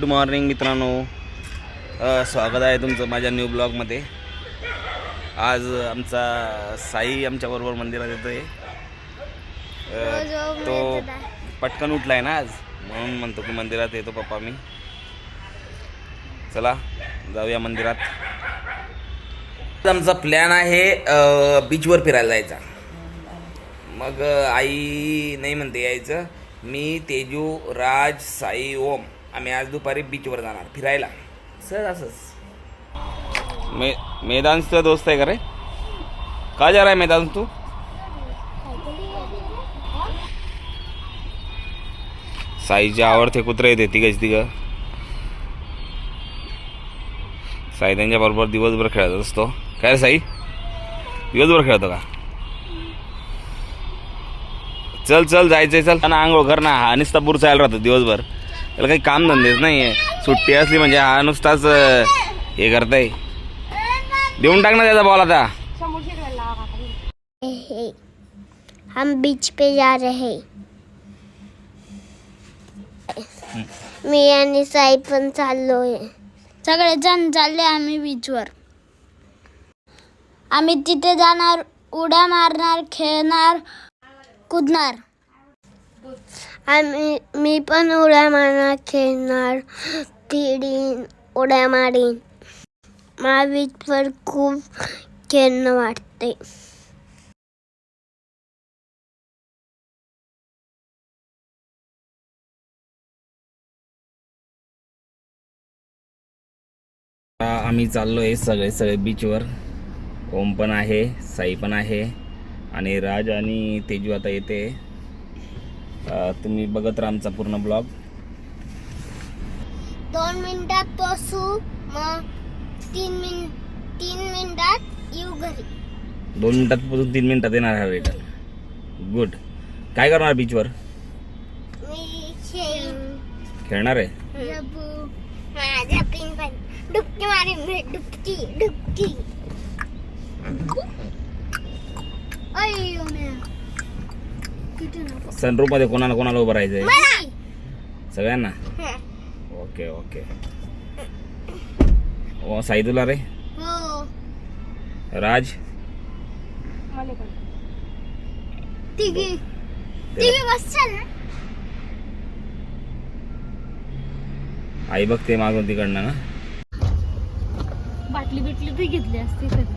Good morning मित्रांनो. स्वागत आहे तुमचं माझ्या न्यू ब्लॉगमध्ये आज आमचा साई आमच्याबरोबर मंदिरात येतो आहे तो पटकन उठला आहे ना आज. म्हणून म्हणतो की मंदिरात येतो पप्पा मी. चला जाऊया मंदिरात. आमचा प्लॅन आहे बीचवर फिरायला जायचा. मग आई नाही म्हणते यायचं. मी तेजू राज साई ओम. आम्ही आज दुपारी बीचवर जाणार फिरायला. सहज असंच. मे मैदानचा दोस्त आहे का रे का जा रहा है मैदान तू? साईचे आवडते कुत्रे येते तिघच तिघं साई त्यांच्या बरोबर दिवसभर खेळत असतो. काय रे साई? दिवसभर खेळतो का? चल चल जायचंय चल. ना आंघोळ कर ना हा नुसता चालला राहतो दिवसभर. त्याला काही काम धंदेच नाही आहे सुट्टी असली म्हणजे हा नुसताच हे करताय. देऊन टाक ना त्याचा बॉल आता. हम बीच पे जा रहे। मी आणि साई पण चाललोय. सगळेजण चालले आम्ही बीचवर आम्ही तिथे जाणार उड्या मारणार खेळणार कुदणार. आम्ही मी पण उड्या मारणार खेळणार फिरीन उड्या मारीन मला बीचवर खूप खेळणं वाटते आम्ही चाललो आहे सगळे सगळे बीचवर ओम पण आहे साई पण आहे आणि राज आणि तेजू आता येते. तुम्ही बघत राहा आमचा पूर्ण ब्लॉग. दोन मिनिटात पोचू मग तीन मिनिट तीन मिनिटात येऊ घरी. दोन मिनिटात पोहोचून तीन मिनिटात येणार हा रिटर्न गुड काय करणार बीचवर मी खेळून खेळणार आहे? जबू माझ्या पिन पण डुबकी मारीन मी. डुबकी डुबकी. अय्यो म्या. सनरूफमध्ये कोणाला कोणाला उभं राहायचंय? सगळ्यांना. Okay okay. ओ साई तुला रे. हो. राज? आई बघते मागून तिकडनं ना. बाटली बिटली बी घेतली असती कधी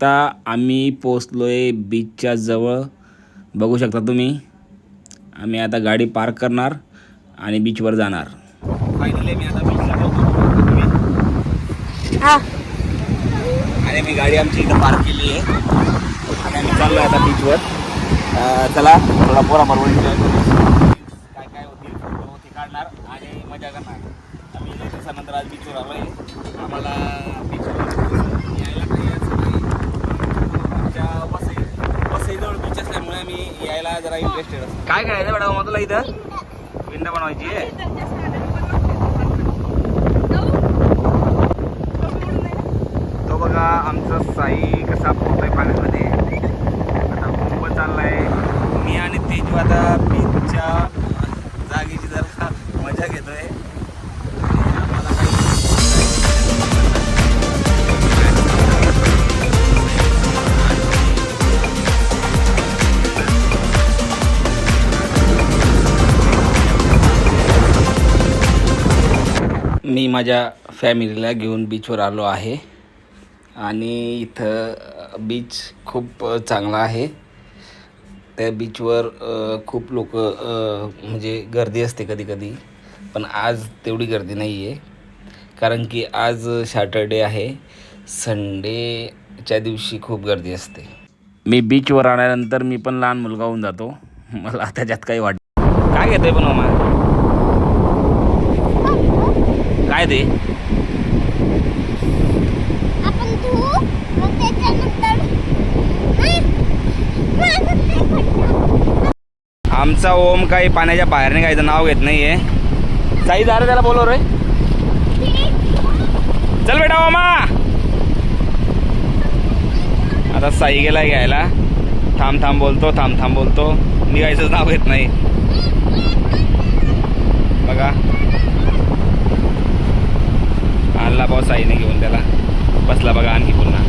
काजू तिकडे आता आम्ही पोचलोय बीचच्या जवळ. बघू शकता तुम्ही. आम्ही आता गाडी पार्क करणार आणि बीचवर जाणार. फायनली मी आता बीचला आणि मी गाडी आमची इथं पार्क केली आहे. आणि आम्ही चाललो आता बीचवर चला थोडा पोरा बरोबर. काय काय होतील फोटो ते काढणार आणि मजा करणार. आम्ही दिवसानंतर आज बीचवर आलो आहे आम्हाला बीचवर यायला काही असं नाही आमच्या वसई वसईजवळ बीच असल्यामुळे आम्ही यायला जरा इंटरेस्टेड असतो. काय करायचं मॅडम मग तुला इथं? विंडो बनवायची आहे. तो बघा आमचा साई कसा पोहतोय पाण्यामध्ये. आता कुंभ चाललाय. मी आणि तेजू आता बीचच्या जागेची जरा मजा घेतोय. माझ्या फॅमिलीला घेऊन बीचवर आलो आहे. आणि इथं बीच खूप चांगला आहे. त्या बीचवर खूप लोक म्हणजे गर्दी असते कधी कधी पण आज तेवढी गर्दी नाही आहे कारण की आज सॅटर्डे आहे. संडेच्या दिवशी खूप गर्दी असते. मी बीचवर आल्यानंतर मी पण लहान मुलगा होऊन जातो. मला त्याच्यात काही वाट काय घेतोय पण मामा? काय ते. आमचा ओम काही पाण्याच्या बाहेर निघायचं नाव घेत नाहीये. साई झालं त्याला बोलव रे. चल बेटा ओमा. आता साई गेला घ्यायला. थांब थांब बोलतो थांब थांब बोलतो. निघायचंच नाव घेत नाही. बघा आणला भाऊ साईने घेऊन त्याला बसला बघा आणखी पुन्हा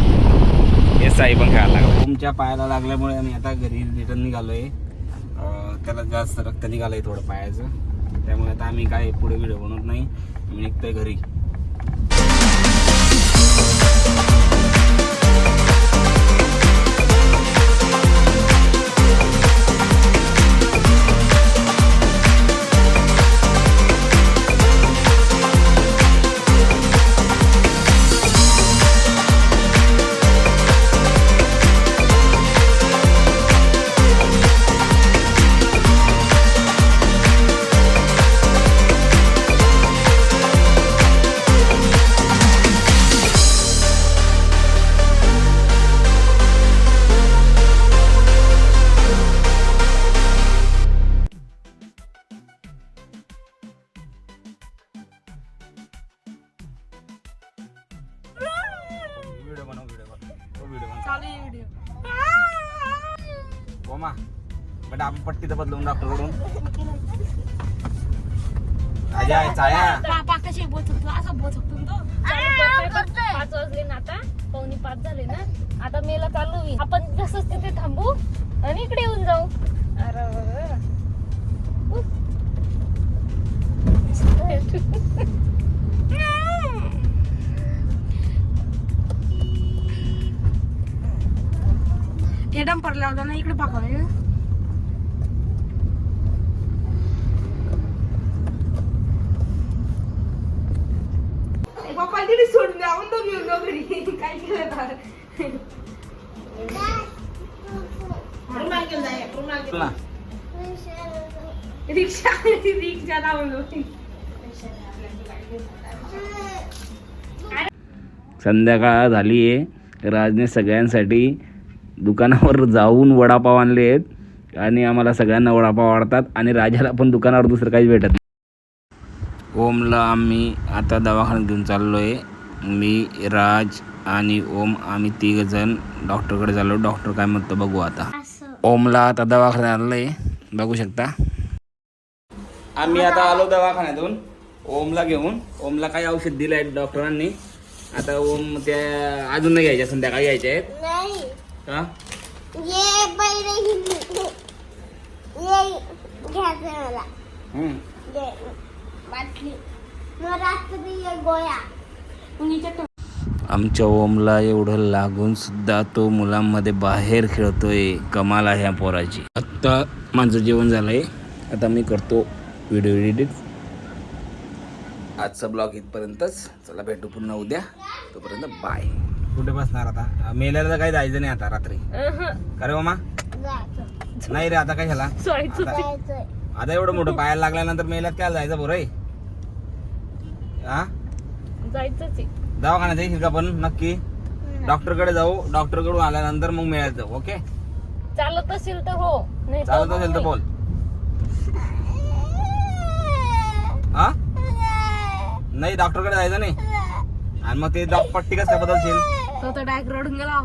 चाई पण खायला लागला. तुमच्या पायाला लागल्यामुळे आम्ही आता घरी रिटर्न निघालोय. त्याला जास्त रक्त निघालंय थोडं पायाचं. त्यामुळे आता आम्ही काय पुढे व्हिडिओ बनवत नाही. आम्ही निघतोय घरी. तर बदलून डॉक्टरकडून तो. पाच वाजले ना आता. पावणे पाच झाले ना. आता मेला चालू होईल. आपण तसंच तिथे थांबू आणि इकडे येऊन जाऊ. अरे उफ. हे डंपर लावलं ना इकडे पाका सोडून द्या येऊन जाऊ घरी. काय केलं तर? रुमाल घेऊन जा एक, रुमाल घेऊन. बोल ना रिक्षा रिक्षा लावून. संध्याकाळ झाली आहे. राजने सगळ्यांसाठी दुकानावर जाऊन वडापाव आणले आहेत. आणि आम्हाला सगळ्यांना वडापाव आवडतात. आणि राजाला पण दुकानावर दुसरं काहीच भेटत नाही. ओमला आम्ही आता दवाखान्यात घेऊन चाललो आहे मी राज आणि ओम आम्ही तिघ जण डॉक्टरकडे चाललो डॉक्टर काय म्हणतो बघू आता. ओमला आता दवाखान्यात आणलं आहे बघू शकता. आम्ही आता आलो दवाखान्यातून. ओमला घेऊन. ओमला काही औषध दिलं आहे डॉक्टरांनी. आता ओम त्या अजून नाही घ्यायच्या संध्याकाळी घ्यायच्या आहेत. नाही. का घ्यायचं मला बाटली मग रात्री ये गोळ्या. उन्हीच्या टो- आमच्या ओमला एवढं लागून सुद्धा तो मुलांमध्ये बाहेर खेळतोय. कमाल आहे ह्या पोराची. आत्ता माझं जेवण झालंय. आता मी करतो व्हिडिओ एडिट. आजचा ब्लॉग इथपर्यंतच. चला भेटू पुन्हा उद्या. तोपर्यंत बाय. कुठे बसणार आता? मेल्याला काही जायचं नाही आता रात्री. अरे मामा नाही रे आता काय झाला आता एवढं मोठं पायाला लागल्यानंतर मेल्यात काय जायचं बरं हा? जायचंच आहे. दवाखान्यात येशील का पण? नक्की? डॉक्टरकडे जाऊ डॉक्टरकडून आल्यानंतर मग मिळायला जाऊ ओके? चालत असेल तर हो नाही चालत असेल तर बोल. हा? नाही डॉक्टरकडे जायचं नाही. आणि मग ते पट्टी कसं बदलशील? तो तर डायरेक्ट रडून गेला